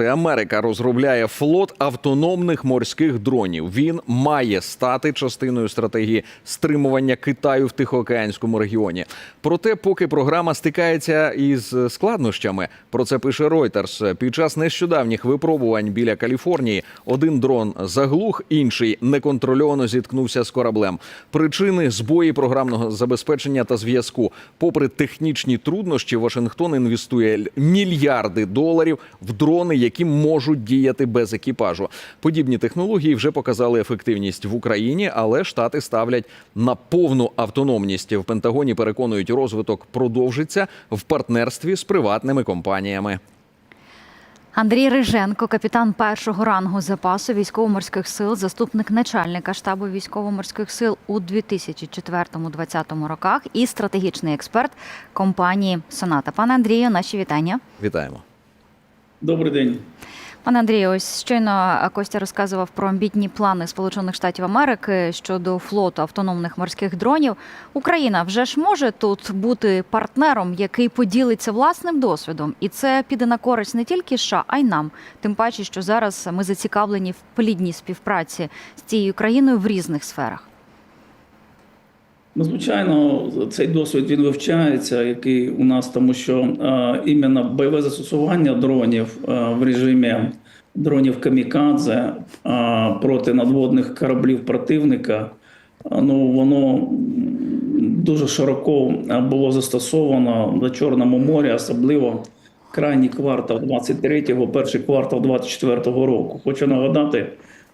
Америка розробляє флот автономних морських дронів. Він має стати частиною стратегії стримування Китаю в Тихоокеанському регіоні. Проте, поки програма стикається із складнощами, про це пише Reuters. Під час нещодавніх випробувань біля Каліфорнії один дрон заглух, інший неконтрольовано зіткнувся з кораблем. Причини збої програмного забезпечення та зв'язку. Попри технічні труднощі, Вашингтон інвестує мільярди доларів в дрони, які можуть діяти без екіпажу. Подібні технології вже показали ефективність в Україні, але штати ставлять на повну автономність. В Пентагоні переконують, розвиток продовжиться в партнерстві з приватними компаніями. Андрій Риженко, капітан першого рангу запасу військово-морських сил, заступник начальника штабу військово-морських сил у 2004-2020 роках і стратегічний експерт компанії Соната. Пане Андрію, наші вітання. Вітаємо. Добрий день. Пане Андрію, ось щойно Костя розказував про амбітні плани Сполучених Штатів Америки щодо флоту автономних морських дронів. Україна вже ж може тут бути партнером, який поділиться власним досвідом, і це піде на користь не тільки США, а й нам. Тим паче, що зараз ми зацікавлені в плідній співпраці з цією країною в різних сферах. Ну, звичайно, цей досвід він вивчається, який у нас, тому що е, іменно бойове застосування дронів е, в режимі дронів камікадзе е, проти надводних кораблів противника, ну воно дуже широко було застосовано до Чорному морі, особливо крайній квартал 23-го, перший квартал 24-го року. Хочу нагадати,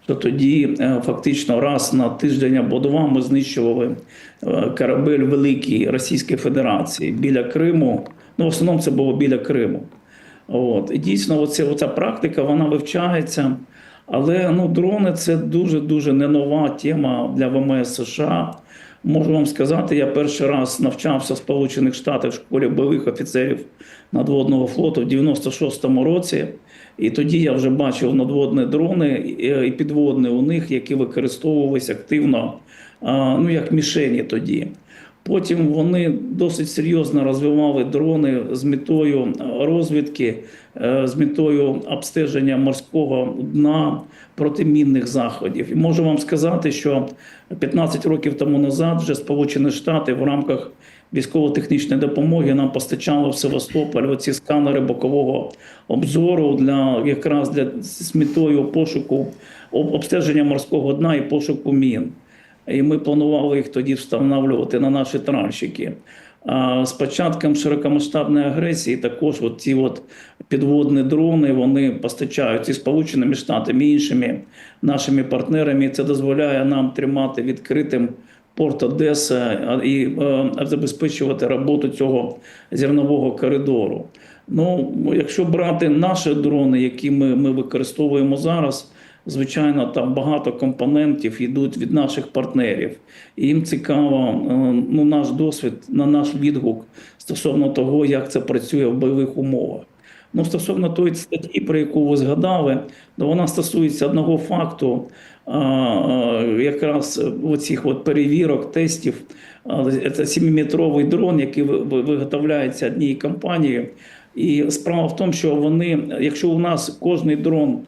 що тоді е, фактично раз на тиждень або два ми знищували е, корабель великий Російської Федерації біля Криму. Ну, в основному це було біля Криму. От. І дійсно, оця, оця практика вона вивчається. Але ну, дрони це дуже-дуже не нова тема для ВМС США. Можу вам сказати, я перший раз навчався в Сполучених Штатах в школі бойових офіцерів надводного флоту в 96-му році. І тоді я вже бачив надводні дрони і підводні у них, які використовувалися активно, ну як мішені тоді. Потім вони досить серйозно розвивали дрони з метою розвідки, е, з метою обстеження морського дна протимінних заходів. І можу вам сказати, що 15 років тому назад вже Сполучені Штати в рамках військово-технічної допомоги нам постачали в Севастополь оці сканери бокового обзору для якраз для з метою пошуку обстеження морського дна і пошуку мін. І ми планували їх тоді встановлювати на наші тральщики. А з початком широкомасштабної агресії також от ці от підводні дрони вони постачаються і Сполученими Штатами і іншими нашими партнерами. І Це дозволяє нам тримати відкритим порт Одеса і е, забезпечувати роботу цього зернового коридору. Ну, якщо брати наші дрони, які ми, ми використовуємо зараз. Звичайно, там багато компонентів йдуть від наших партнерів. І їм цікаво е, ну, наш досвід, на наш відгук стосовно того, як це працює в бойових умовах. Ну, стосовно тої статті, про яку ви згадали, то вона стосується одного факту, якраз оцих от перевірок, тестів. Це 7-метровий дрон, який ви- ви- виготовляється однією компанією. І справа в тому, що вони, якщо у нас кожний дрон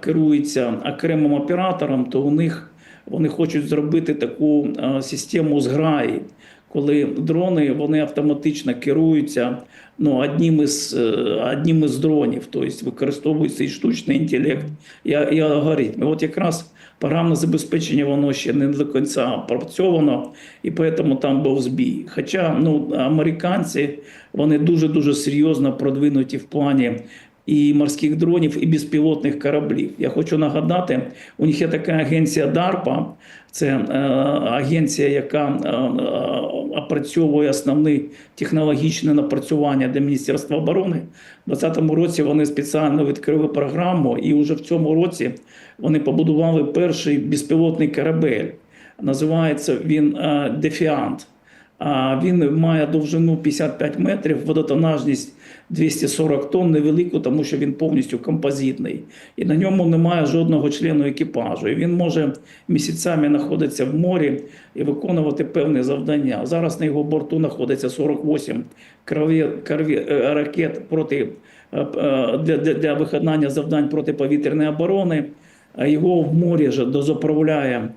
керується окремим оператором, то у них вони хочуть зробити таку систему зграї, коли дрони вони автоматично керуються ну, одним із, е, одним із дронів, тобто використовується і штучний інтелект, і, алгоритми. От якраз програмне забезпечення воно ще не до кінця опрацьовано, і тому там був збій. Хоча ну, американці вони дуже-дуже серйозно продвинуті в плані і морських дронів, і безпілотних кораблів. Я хочу нагадати, у них є така агенція DARPA, це е, агенція, яка е, е, опрацьовує основні технологічні напрацювання для Міністерства оборони. У 2020 році вони спеціально відкрили програму, і вже в цьому році вони побудували перший безпілотний корабель. Називається він е, Дефіант. Він має довжину 55 метрів, водотонажність 240 тонн, невелику, тому що він повністю композитний. І на ньому немає жодного члену екіпажу. І він може місяцями знаходитися в морі і виконувати певні завдання. Зараз на його борту знаходиться 48 крові, крові, е, ракет проти е, е, для, для, виконання завдань протиповітряної оборони. Його в морі же дозаправляє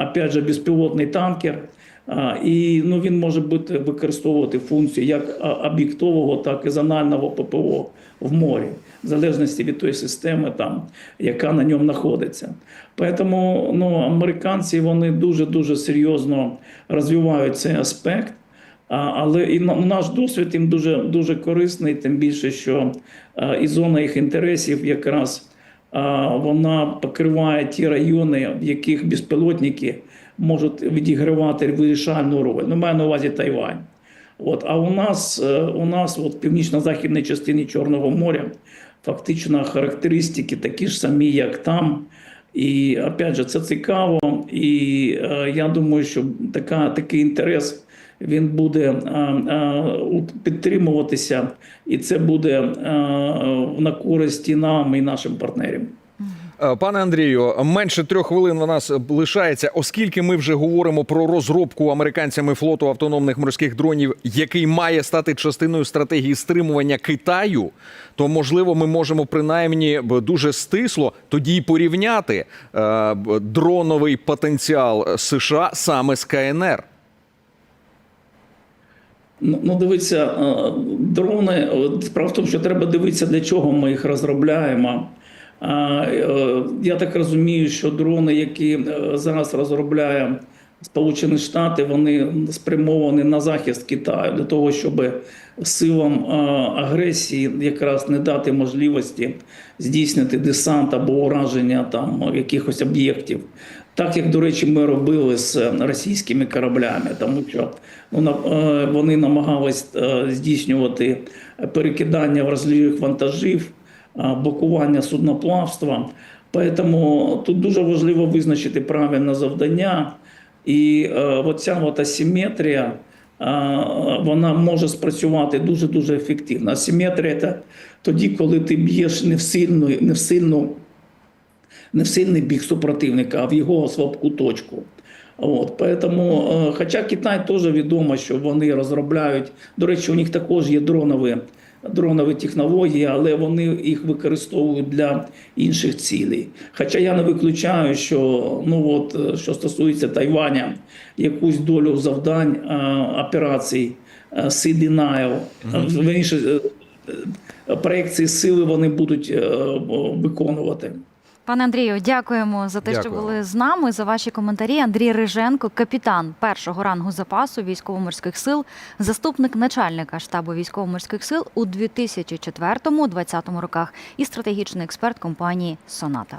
опять же безпілотний танкер. І ну, він може бути використовувати функцію як об'єктового, так і зонального ППО в морі, в залежності від тої системи, там, яка на ньому знаходиться. Тому ну, американці вони дуже дуже серйозно розвивають цей аспект. Але і наш досвід їм дуже дуже корисний, тим більше, що і зона їх інтересів якраз вона покриває ті райони, в яких безпілотники можуть відігравати вирішальну роль. Ну, маю на увазі Тайвань. От, а у нас, е, у нас от, північно-західній частині Чорного моря фактично характеристики такі ж самі, як там. І опять же, це цікаво. І е, я думаю, що така, такий інтерес він буде е, е, підтримуватися, і це буде е, на користь і нам, і нашим партнерам. Е, Пане Андрію, менше трьох хвилин у нас лишається, оскільки ми вже говоримо про розробку американцями флоту автономних морських дронів, який має стати частиною стратегії стримування Китаю, то можливо ми можемо принаймні дуже стисло тоді й порівняти е, дроновий потенціал США саме з КНР. Ну, ну дивіться, е, дрони. Справа в тому, що треба дивитися, для чого ми їх розробляємо. Е, Я так розумію, що дрони, які е, зараз розробляє Сполучені Штати, вони спрямовані на захист Китаю для того, щоб силам е, агресії якраз не дати можливості здійснити десант або ураження там якихось об'єктів. Так як, до речі, ми робили з російськими кораблями, тому що ну, вони намагались здійснювати перекидання вразливих вантажів, блокування судноплавства. Тому тут дуже важливо визначити правильне завдання. І е, оця от асиметрія, е, вона може спрацювати дуже дуже ефективно. Асиметрія це тоді, коли ти б'єш не в сильну, не в сильну не в сильний бік супротивника, а в його слабку точку. От, поэтому, е, хоча Китай теж відомо, що вони розробляють. До речі, у них також є дронові, дронові технології, але вони їх використовують для інших цілей. Хоча я не виключаю, що ну от е, що стосується Тайваня, якусь долю завдань е, операцій е, е, верніше, проекції сили вони будуть виконувати. Пане Андрію, дякуємо за те, що були з нами. За ваші коментарі. Андрій Риженко, капітан першого рангу запасу військово-морських сил, заступник начальника штабу військово-морських сил у 2004-2020 роках і стратегічний експерт компанії Соната.